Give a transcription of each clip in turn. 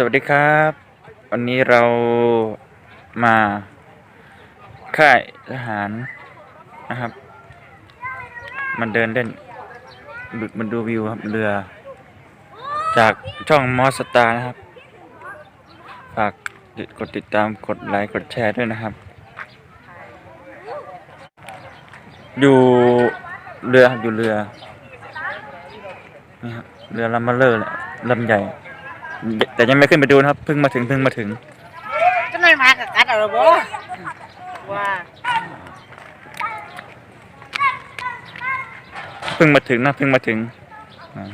สวัสดีครับ วันนี้เรามาค่ายทหารนะครับ มันเดินเล่นดูมันดูวิวครับเรือ จากช่องมอสตาร์นะครับ ฝากกดติดตามกดไลค์กดแชร์ด้วยนะครับ อยู่เรืออยู่เรือนี่ครับเรือลำมาเลอร์แหละลำใหญ่ แต่ยังไม่ขึ้นไปดูนะครับ เพิ่งมาถึงเพิ่งมาถึงก็ไม่มากับกัดเอาละบ่ว่าเพิ่งมาถึงนะเพิ่งมาถึงอ่า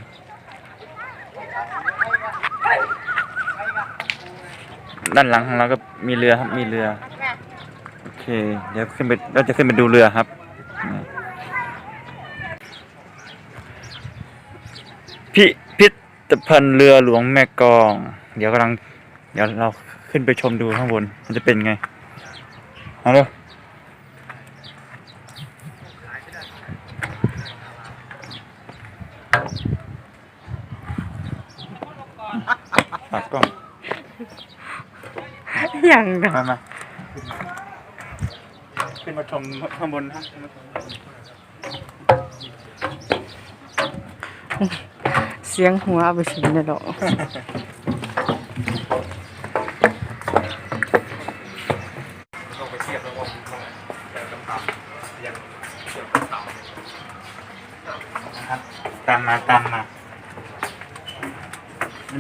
ด้านหลังของเราก็มีเรือครับมีเรือโอเค เดี๋ยวขึ้นไปเราจะขึ้นไปดูเรือครับอ่าพิพิธ ภัณฑ์เรือหลวงแม่กลอง เดี๋ยวกำลัง เดี๋ยวเราขึ้นไปชมดูข้างบน มันจะเป็นไงเอาเร็วปัดกล้องอย่างมามาขึ้นมาชมข้างบนฮะขึ้นมาชม เสียงหัวเอาไปสินเลยดอกครับตามมาตามมา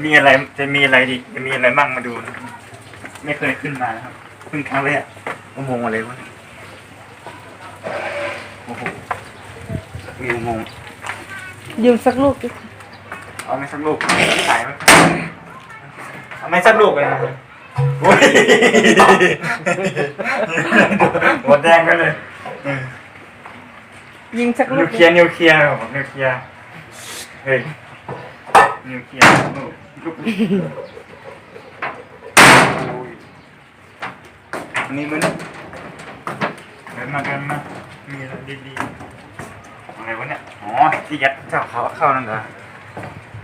มีอะไรจะมีอะไรดีจะมีอะไรบ้างมาดูนะไม่เคยขึ้นมานะครับเพิ่งครั้งแรกอุโมงค์อะไรวะเนี่ยโอ้โหมีอุโมงค์ยืมสักลูกดิ เอาไม่สักลูกถ่ายไหมเอาไม่สักลูกเลยนะโอ้ยหมดแดงกันเลยยิงสักลูนิกวเคลียร์นิวเคลียร์บอกนิวเคลียร์เฮ้ยนิวเคลียร์ลูกอันนี้มันเดินมากันมามีอะไรดีๆอะไรวะเนี่ยอ๋อที่ยัดเข้าเขาเข้านั่นเหรอ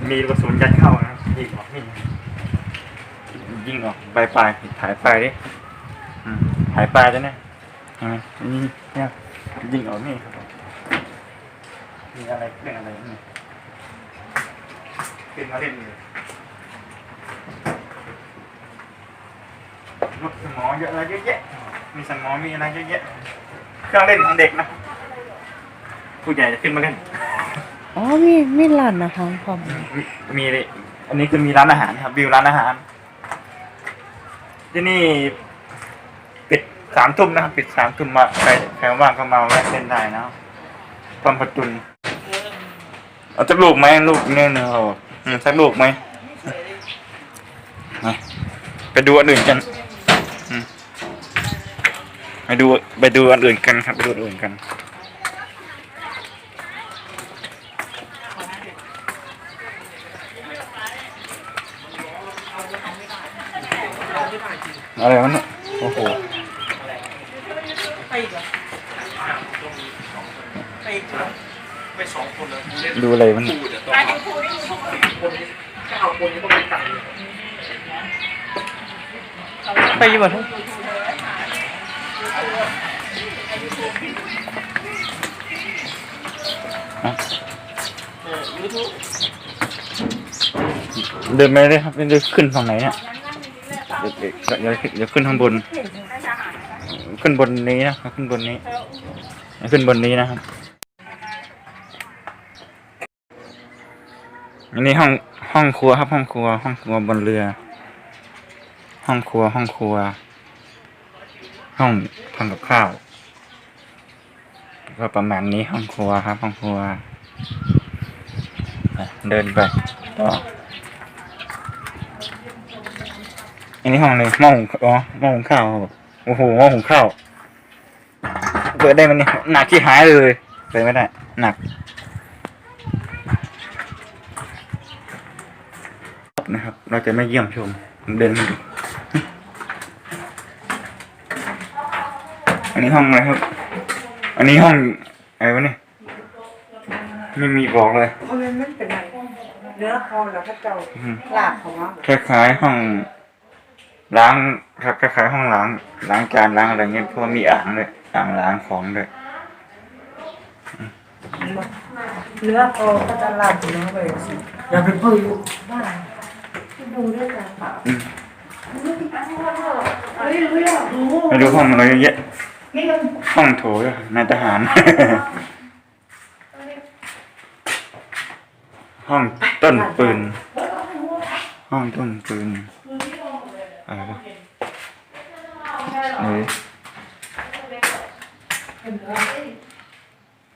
มีกระสุนยัดเข้านะยิงออกนี่ยิงออกปลายปลายถ่ายปลายดิอืมถ่ายปลายจะเนี่ยเห็นไหมนี่เนี่ยยิงออกนี่ครับมีอะไรเรื่อะไรนี่ขึ้นมาเล่นเลยรถสมอเยอะอะไรเยอะแยะมีสมอมีอะไรเยอะแยะเครื่องเล่นของเด็กนะ ผู้ใหญ่จะขึ้นมาเล่น อ๋อมีมีร้านอาหารพร้อมมีเลยอันนี้คือมีร้านอาหารครับวิวร้านอาหาร ที่นี่ปิดสามทุ่มนะครับปิดสามทุ่มมาใครใครว่างก็มาแวะเล่นได้นะครับปั๊มประจุนเอาสักลูกไหมลูกเนี่ยเนอะอืมสักลูกไหมมาไปดูอันอื่นกันไปดูไปดูอันอื่นกันครับไปดูอันอื่นกัน อะไรวะเนี่ยโอ้โหไปอีกเหรอไปอีกเหรอดูอะไรวะเนี่ยไปอยู่บ่ทั้งเดินไปเลยครับเดินขึ้นฝั่งไหนเนี่ย เดี๋ยวเดี๋ยวเดี๋ยวขึ้นข้างบน ขึ้นบนนี้นะขึ้นบนนี้ ขึ้นบนนี้นะครับอันนี้ห้องห้องครัวครับห้องครัว ห้องครัวบนเรือ ห้องครัว ห้องครัว ห้องทำกับข้าว ก็ประมาณนี้ห้องครัวครับ ห้องครัว เดินไปต่อ อันนี้ห้องเลยหม้อหุงอ๋อหม้อหุงข้าวครับโอ้โหหม้อหุงข้าวเปิดได้มันเนี่ยหนักที่หายเลยเปิดไม่ได้ หนักนะครับ เราจะไม่เยี่ยมชมเดินมาดูอันนี้ห้องอะไรครับ อันนี้ห้องอะไรวะเนี่ยไม่มีบอกเลยมันมันเป็นไรเนื้อคอแล้วก็เจ้าอืมลากของเราคล้ายๆห้อง ล้างครับคล้ายๆห้องล้าง ล้างจานล้างอะไรเงี้ยเพราะว่ามีอ่างด้วยอ่างล้างของด้วยเนื้อคอก็จะลากเนื้อไปสิอย่าไปเปิดดูบ้านดูด้วยกันอืมเฮ้ยเฮ้ยดูมาดูห้องอะไรเยอะนี่มันห้องโถด้วยนายทหาร ห้องต้นปืน ห้องต้นปืน อะไรวะนี่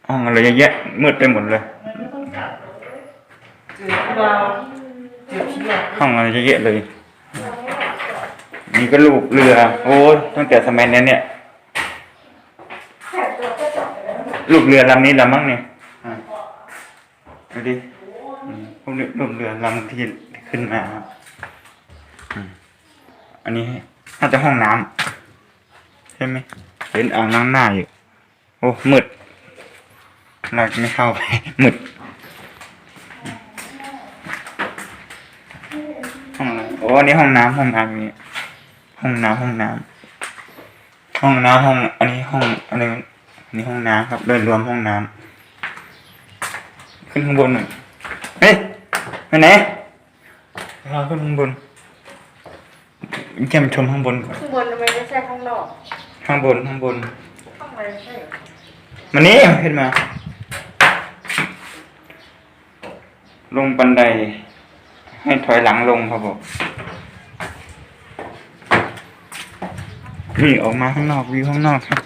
ห้องอะไรเยอะแยะมืดไปหมดเลยจืดเราจืดเชี่ยห้องอะไรเยอะแยะเลย นี่ก็ลูกเรือ โอ้ยตั้งแต่สมัยนั้นเนี่ย ลูกเรือลำนี้ลำมั้งเนี่ยอะดูดิอืมลูกเรือลูกเรือลำที่ขึ้นมาครับอืม อันนี้น่าจะห้องน้ำใช่ไหมเห็นอ่างล้างหน้าอยู่ โอ้มืดเราจะไม่เข้าไปมืดห้องอะไรโอ้อันนี้ห้องน้ำห้องน้ำนี้ห้องน้ำห้องน้ำห้องน้ำห้อง อันนี้ห้องอันนี้อันนี้ห้องน้ำครับโดยรวมห้องน้ำขึ้นข้างบนหน่อยเฮ้ยไปไหนเราขึ้นข้างบน แกมชมข้างบนก่อนข้างบนทำไมไม่ใช่ข้างนอกข้างบนข้างบนข้างในใช่เหรอมันนี้ขึ้นมา ลงบันได ให้ถอยหลังลงครับผมนี่ออกมาข้างนอกวิวข้างนอกครับ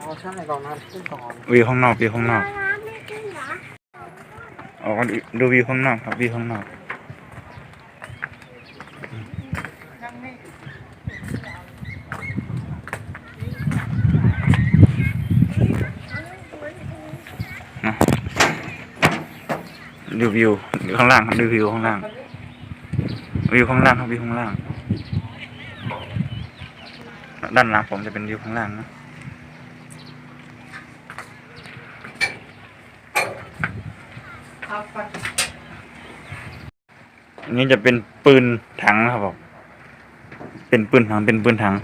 อ๋อใช่ก่อนนะขึ้นก่อนวิวข้างนอกวิวข้างนอก น้ำไม่ขึ้นเหรอ ออกดูวิวข้างนอกครับวิวข้างนอกดูวิวดูข้างล่างครับดูวิวข้างล่าง วิวข้างล่างครับวิวข้างล่าง ด้านหลังผมจะเป็นวิวข้างล่างนะ เอาไปอันนี้จะเป็นปืนถังนะครับผมเป็นปืนถังเป็นปืนถัง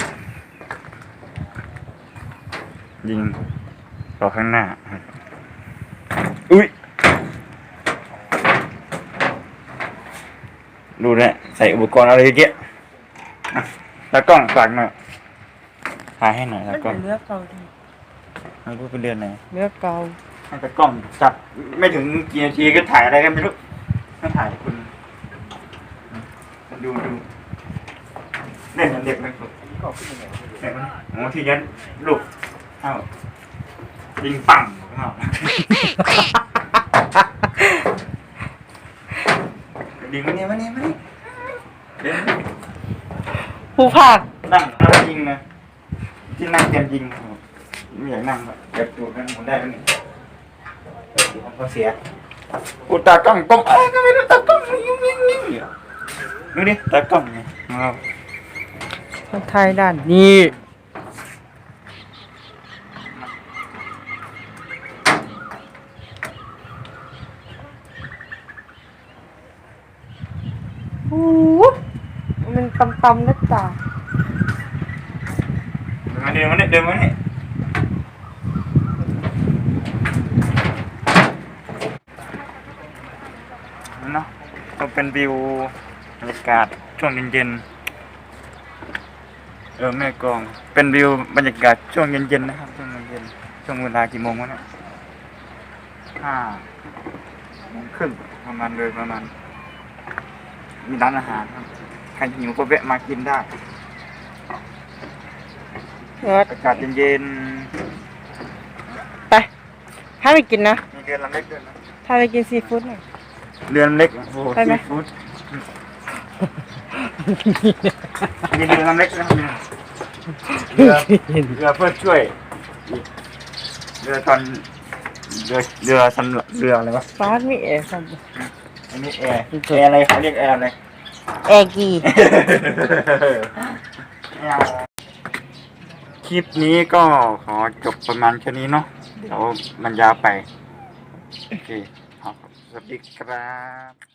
ยิงต่อข้างหน้าครับอุ้ยดูนะใส่อุปกรณ์อะไรเยอะแยะอะตากล้องฝากหน่อยถ่ายให้หน่อยมัตานกล้องเป็นเนื้อเกาดีไม่รู้เป็นเดือนไหน เนื้อเกา ให้ตากล้องจับไม่ถึงกี่นาทีก็ถ่ายอะไรกันไม่รู้ไม่ถ่ายคุณดูดูเล่นมันเด็กไหมครับก็ขึ้นยังไงเด็กมันโอ้ที่ยันลูกเอ้ายิงปังเอ้ายิงมาเนี่ยมาเนี่ยมาเนี่ยเดี๋ยวผู้ภาคนั่งนั่งยิงนะที่นั่งเตรียมยิงครับไม่อยากนั่งแบบเก็บตูดกันหมุนได้ไหมเนี่ ยเดี๋ยวเขาเสียอุยตากล้องกล้องเอ้ยก็ไม่รู้ตากล้องยิ่งยิ่งยิ่งอยู่ดูดิตากล้องเนี่ยครับคนไทยด้านนี้โอ้โหมันตำตำๆนะจ๊ะเดินมาเนี่ยเดินมาเนี่ยเนาะ ก็เป็นวิวบรรยากาศช่วงเย็นๆเออแม่กลอง เป็นวิวบรรยากาศช่วงเย็นๆนะครับช่วงเย็นๆช่วงเวลากี่โมงวะเนี่ยห้าโมงครึ่งประมาณเลยประมาณ มีร้านอาหารครับใครหิวก็แวะมากินได้เนื้ออากาศเย็นไปถ้าไปกินนะๆมีเรือลำเล็กด้วยนะถ้าไปกินซีฟู้ดหน่อย เรือลำเล็ก โอ้โหไปไหม ซีฟู้ดมีเรือลำเล็กนะครับเรือเรือเพื่อช่วย เรือตอนเรือเรือสำหรับเรืออะไรวะ ฟาสมีเอร์ครับอันนี้แอร์ แอร์อะไรเขาเรียกแอร์อะไร แอร์กีไม่เอาคลิปนี้ก็ขอจบประมาณแค่นี้เนาะเดี๋ยวมันยาวไป โอเคครับ สวัสดีครับ